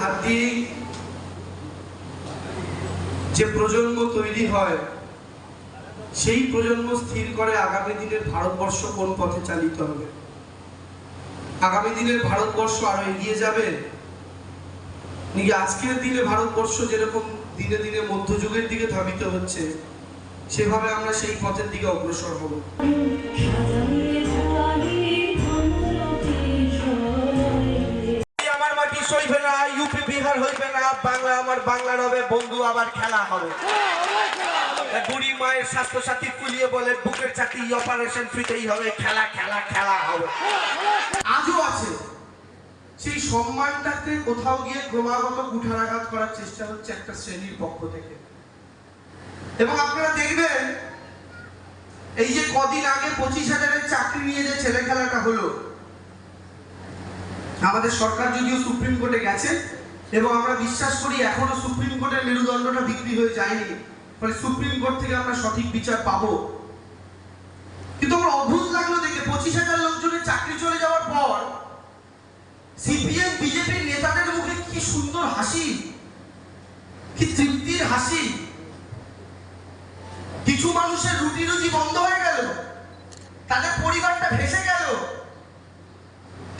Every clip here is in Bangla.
হাত দিয়েই যে প্রজন্ম তৈরি হয়, সেই প্রজন্ম স্থির করে আগামী দিনের ভারতবর্ষ কোন পথে চালিত হবে? আগামী দিনের ভারতবর্ষ আরও এগিয়ে যাবে? নাকি আজকের দিনে ভারতবর্ষ যেরকম দিনে দিনে মধ্যযুগের দিকে ধাবিত হচ্ছে, সেভাবে আমরা সেই পথের দিকে অগ্রসর হব? বাংলার হবে বন্ধু, আবার খেলা হবে। বুড়ি মায়ের স্বাস্থ্য সাথী ফুলিয়ে বলে, বুকের চাকরি অপারেশন ফ্রিতেই হবে, খেলা খেলা খেলা হবে। আজও আছে। সেই সম্মানটাকে কোথাও গিয়ে ক্রমাগত কুঠারাঘাত করার চেষ্টা হচ্ছে একটা শ্রেণির পক্ষ থেকে। এবং আপনারা দেখবেন, এই যে কদিন আগে পঁচিশ হাজারের চাকরি নিয়ে যে ছেলে খেলাটা হলো, আমাদের সরকার যদিও সুপ্রিম কোর্টে গেছে এবং আমরা বিশ্বাস করি এখনও সুপ্রিম কোর্টের মেরুদণ্ডটা বিক্রি হয়ে যায়নি। ফলে সুপ্রিম কোর্ট থেকে আমরা সঠিক বিচার পাবো। কিন্তু আমার অদ্ভুত লাগল দেখে পঁচিশ হাজার লোকজনের চাকরি চলে যাওয়ার পর সিপিএম বিজেপির নেতাদের মুখে কি সুন্দর হাসি, কি তৃপ্তির হাসি। কিছু মানুষের রুটি রুজি বন্ধ হয়ে গেল। তাদের পরিবারটা ভেসে গেল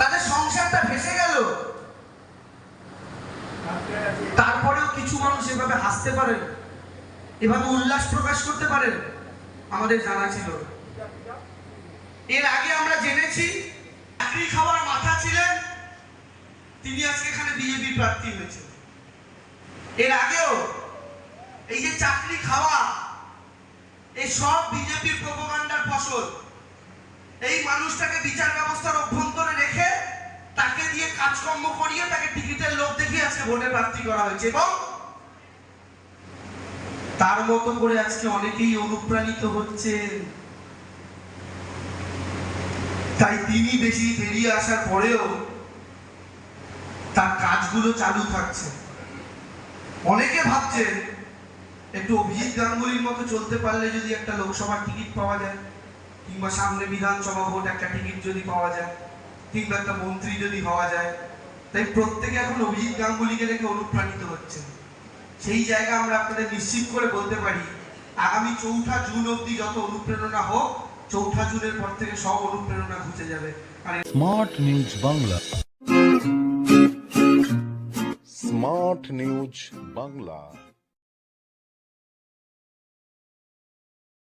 তাদের সংসারটা ভেসে গেল তারপরেও কিছু মানুষ এভাবে হাসতে পারেন এভাবে উল্লাস প্রকাশ করতে পারেন আমাদের জানা ছিল। এর আগে আমরা জেনেছি, চাকরি খাওয়ার মাথা ছিলেন, তিনি আজকে এখানে বিজেপি প্রার্থী হয়েছে এর আগেও এই যে চাকরি খাওয়া, এই সব বিজেপির প্রোপাগান্ডার ফসল, এই মানুষটাকে বিচার ব্যবস্থার অভ্যন্তরে রেখে দিয়ে কাজকর্ম করিয়ে তাকে টিকিটের লোভ দেখিয়ে আজকে ভোটে প্রার্থী করা হয়েছে এবং তার মতো করে আজকে অনেকেই অনুপ্রাণিত হচ্ছেন। তাই তিনি বেশি বেরিয়ে আসার পরেও তার কাজগুলো চালু থাকছে। অনেকে ভাবছে একটু অভিজিৎ গাঙ্গুলির মতো চলতে পারলে যদি একটা লোকসভার টিকিট পাওয়া যায়, কিংবা সামনে বিধানসভা ভোট একটা টিকিট যদি পাওয়া যায়। কিংবা একটা মন্ত্রী যদি হওয়া যায়, তাই প্রত্যেকে এখন অভিজিৎ গাঙ্গুলিকে দেখে অনুপ্রাণিত হচ্ছে সেই জায়গা আমরা আপনাদের নিশ্চিত করে বলতে পারি, আগামী চৌঠা জুন অবধি যত অনুপ্রেরণা হোক, চৌঠা জুনের পর থেকে সব অনুপ্রেরণা ঘুচে যাবে। Smart news Bangla. Smart news Bangla.